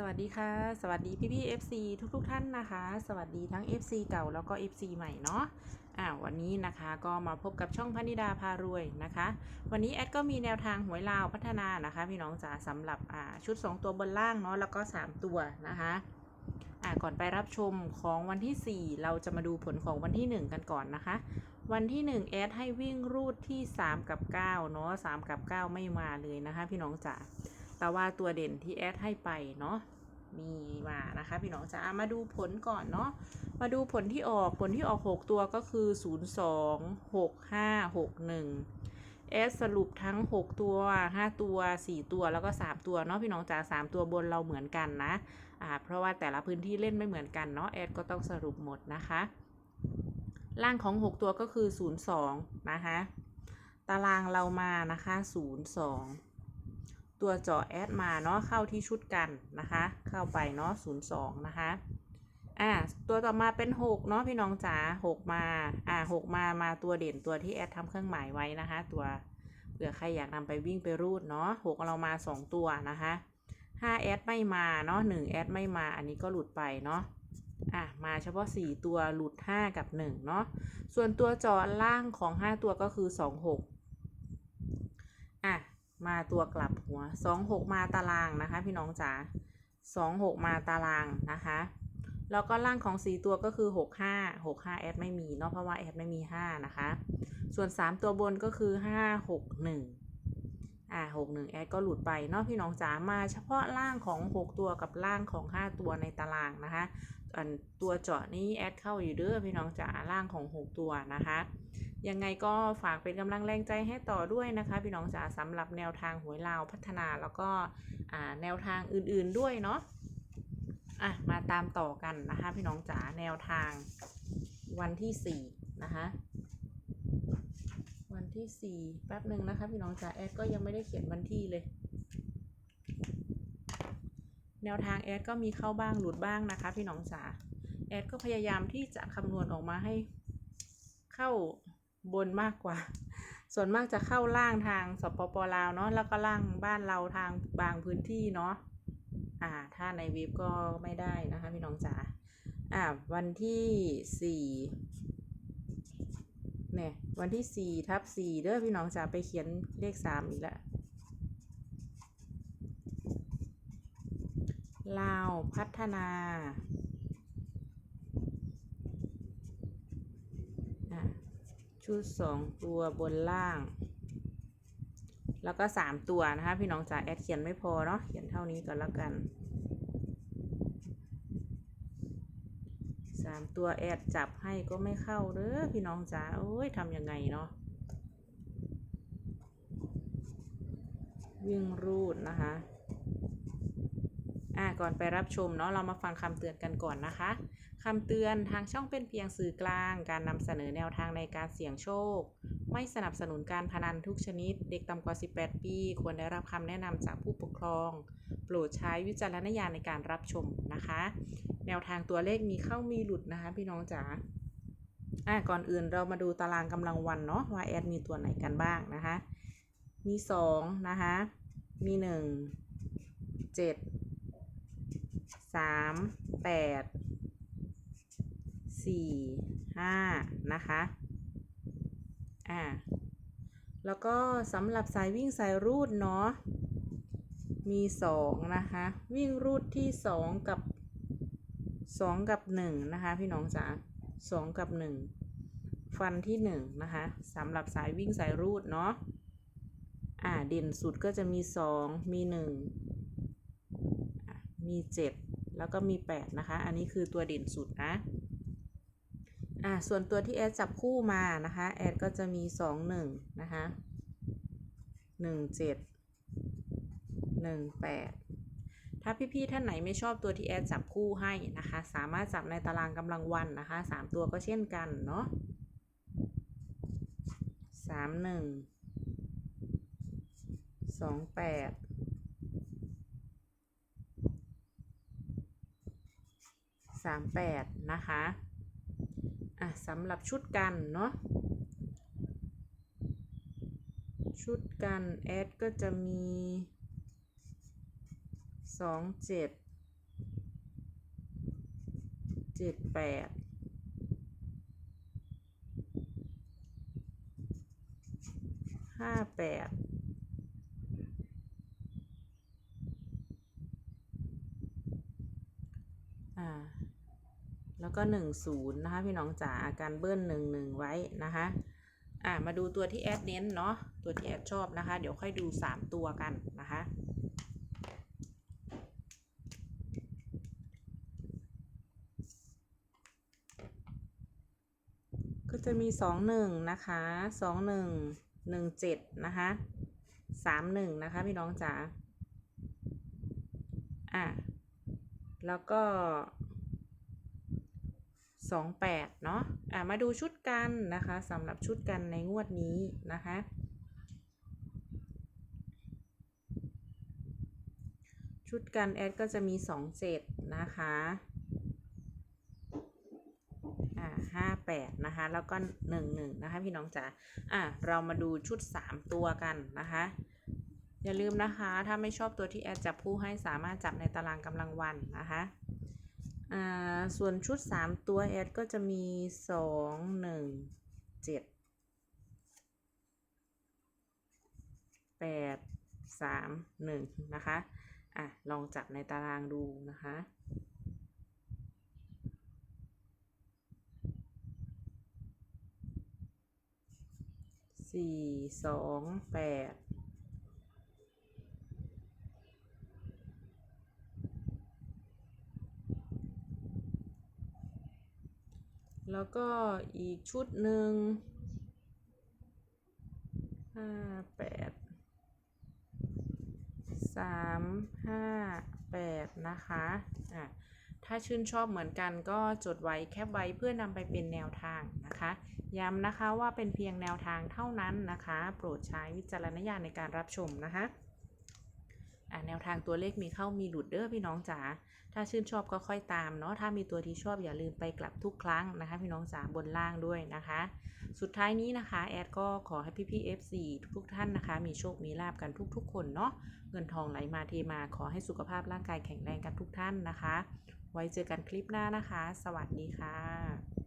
สวัสดีค่ะ สวัสดีพี่พี่ๆ FC ทุกทุกๆท่านนะคะ สวัสดีทั้ง FC เก่าแล้วก็ FC ใหม่เนาะอ่าวันนี้นะคะก็มาพบกับช่องพนิดาพารวยนะคะ วันนี้แอดก็มีแนวทางหวยลาวพัฒนานะคะ พี่น้องจ๋าสำหรับอ่าชุด 2 ตัวบนล่างเนาะแล้วก็ 3 ตัวนะคะอ่าก่อนไปรับชมของวันที่ 4 เราจะมาดูผลของวันที่ 1 กันก่อนนะคะ วันที่ 1 แอดให้วิ่งรูดที่ 3 กับ9เนาะ3กับ 9 ไม่มาเลยนะคะ พี่น้องจ๋า แต่ว่าตัวเด่นที่แอดให้ไปเนาะมีมานะคะพี่น้องจะมาดูผลก่อนเนาะมาดูผลที่ออกผลที่ออก 6 ตัวก็คือ 0 2 6 5 6 1แอดสรุปทั้ง 6 ตัว 5 ตัว 4 ตัวแล้วก็ 3 ตัวเนาะพี่น้องจ๋า3ตัวบนเราเหมือนกันนะอ่าเพราะว่าแต่ละพื้นที่เล่นไม่เหมือนกันเนาะแอดก็ต้องสรุปหมดนะคะ ล่างของ 6 ตัวก็คือ 0 2 นะคะ ตารางเรามานะคะ 0 2 ตัวจาะแอดมาเนาะเข้าที่ชุดกันนะคะ เข้าไปเนาะ02นะคะอ่าตัวต่อมาเป็น6เนาะพี่น้องจ๋า6มาอ่า6มามาตัวเด่นตัวที่แอดทำเครื่องหมายไว้นะคะ ตัวเผื่อใครอยากนำไปวิ่งไปรูดเนาะ6เรามา2ตัวนะคะ5แอดไม่มาเนาะ1แอดไม่มาอันนี้ก็หลุดไปเนาะอะมาเฉพาะ 4 ตัวหลุด 5 กับ 1 เนาะส่วนตัวจาะล่างของ 5 ตัวก็คือ 26อะ มาตัวกลับหัวสองหกมาตารางนะคะ พี่น้องจ๋าสองหกมาตารางนะคะ แล้วก็ล่างของสีตัวก็คือหกห้าหกห้าแอดไม่มีเนาะเพราะว่าแอดไม่มีห้านะคะ ส่วนสามตัวบนก็คือห้าหกหนึ่งอ่าหกหนึ่งแอดก็หลุดไปเนาะพี่น้องจ๋ามาเฉพาะล่างของหกตัวกับล่างของห้าตัวในตารางนะคะอันตัวเจาะนี้แอดเข้าอยู่เด้อพี่น้องจ๋าล่างของหกตัวนะคะ ยังไงก็ฝากเป็นกำลังแรงใจให้ต่อด้วยนะคะ พี่น้องจ๋าสำหรับแนวทางหวยลาวพัฒนาแล้วก็แนวทางอื่นๆด้วยเนาะอะมาตามต่อกันนะคะ พี่น้องจ๋าแนวทางวันที่สี่นะคะวันที่สี่แป๊บหนึ่งนะคะ พี่น้องจ๋าแอดก็ยังไม่ได้เขียนวันที่เลย แนวทางแอดก็มีเข้าบ้างหลุดบ้างนะคะ พี่น้องจ๋าแอดก็พยายามที่จะคำนวณออกมาให้เข้า บนมากกว่า ส่วนมากจะเข้าล่างทางสปปลาวเนาะแล้วก็ล่างบ้านเราทางบางพื้นที่เนาะอ่า ถ้าในเว็บก็ไม่ได้นะคะพี่น้องจ๋าอ่าวันที่สี่เนี่ยวันที่สี่ทับสี่เด้อพี่น้องจ๋าไปเขียนเลขสามอีกแล้วลาวพัฒนา ชุดสองตัวบนล่าง แล้วก็สามตัวนะคะ พี่น้องจ๋าแอดเขียนไม่พอเนาะเขียนเท่านี้ก่อนแล้วกันสามตัวแอดจับให้ก็ไม่เข้าเด้อพี่น้องจ๋าโอ้ยทำยังไงเนาะวิ่งรูดนะคะอะก่อนไปรับชมเนาะเรามาฟังคำเตือนกันก่อนนะคะ คำเตือนทางช่องเป็นเพียงสื่อกลาง การนำเสนอแนวทางในการเสี่ยงโชค ไม่สนับสนุนการพนันทุกชนิด เด็กต่ำกว่า 18 ปี ควรได้รับคำแนะนำจากผู้ปกครอง โปรดใช้วิจารณญาณในการรับชมนะคะ แนวทางตัวเลขมีเข้ามีหลุดนะคะ พี่น้องจ๋าอะก่อนอื่นเรามาดูตารางกำลังวันเนาะว่าแอดมีตัวไหนกันบ้างนะคะ มีสองนะคะ มีหนึ่งเจ็ด สี่ห้านะคะอ่าแล้วก็สำหรับสายวิ่งสายรูดเนาะมีสองนะคะวิ่งรูดที่สองกับสองกับหนึ่งนะคะพี่น้องจ๋าสองกับหนึ่งฟันที่หนึ่งนะคะสำหรับสายวิ่งสายรูดเนาะอ่าเด่นสุดก็จะมีสองมีหนึ่งมีเจ็ดแล้วก็มีแปดนะคะ อันนี้คือตัวเด่นสุดนะ อ่าส่วนตัวที่แอดจับคู่มานะคะ แอดก็จะมีสองหนึ่งนะคะหนึ่งเจ็ดหนึ่งแปดถ้าพี่ๆท่านไหนไม่ชอบตัวที่แอดจับคู่ให้นะคะ สามารถจับในตารางกำลังวันนะคะสามตัวก็เช่นกันเนาะสามหนึ่งสองแปดสามแปดนะคะ อะสำหรับชุดกันเนาะชุดกันแอดก็จะมีสองเจ็ดเจ็ดแปดห้าแปดอ่า แล้วก็หนึ่งศูนย์นะคะ พี่น้องจ๋าการเบิ้ลหนึ่งหนึ่งไว้นะคะอ่ามาดูตัวที่แอดเน้นเนาะตัวที่แอดชอบนะคะ เดี๋ยวค่อยดู 3 ตัวกันนะคะก็จะมี 21 นะคะ 21 17 นะคะ 31 นะคะ พี่น้องจ๋าอะแล้วก็ 28 เนาะอะมาดูชุดกันนะคะสำหรับชุดกันในงวดนี้นะคะชุดกันแอดก็จะมี27นะคะอ่า58นะคะ แล้วก็11นะคะพี่น้องจ๋าอะเรามาดูชุด 3 ตัวกันนะคะ อย่าลืมนะคะ ถ้าไม่ชอบตัวที่แอดจับผู้ให้สามารถจับในตารางกำลังวันนะคะ อ่าส่วนชุด 3 ตัวแอดก็จะมี 2 1 7 8 3 1 นะคะ อะ ลองจับในตารางดูนะคะ สี่สองแปด แล้วก็อีกชุดหนึ่งห้าแปดสามห้าแปดนะคะอะถ้าชื่นชอบเหมือนกันก็จดไว้แคปไว้เพื่อนำไปเป็นแนวทางนะคะ ย้ำนะคะว่าเป็นเพียงแนวทางเท่านั้นนะคะ โปรดใช้วิจารณญาณในการรับชมนะคะอะ แนวทางตัวเลขมีเข้ามีหลุดเด้อพี่น้องจ๋า ถ้าชื่นชอบก็ค่อยตามเนาะ ถ้ามีตัวที่ชอบอย่าลืมไปกลับทุกครั้งนะคะ พี่น้องจ๋าบนล่างด้วยนะคะ สุดท้ายนี้นะคะแอดก็ขอให้พี่พี่ FC ทุกท่านนะคะ มีโชคมีลาบกันทุกๆ คนเนาะ เงินทองไหลมาเทมาขอให้สุขภาพร่างกายแข็งแรงกันทุกท่านนะคะ ไว้เจอกันคลิปหน้านะคะ สวัสดีค่ะ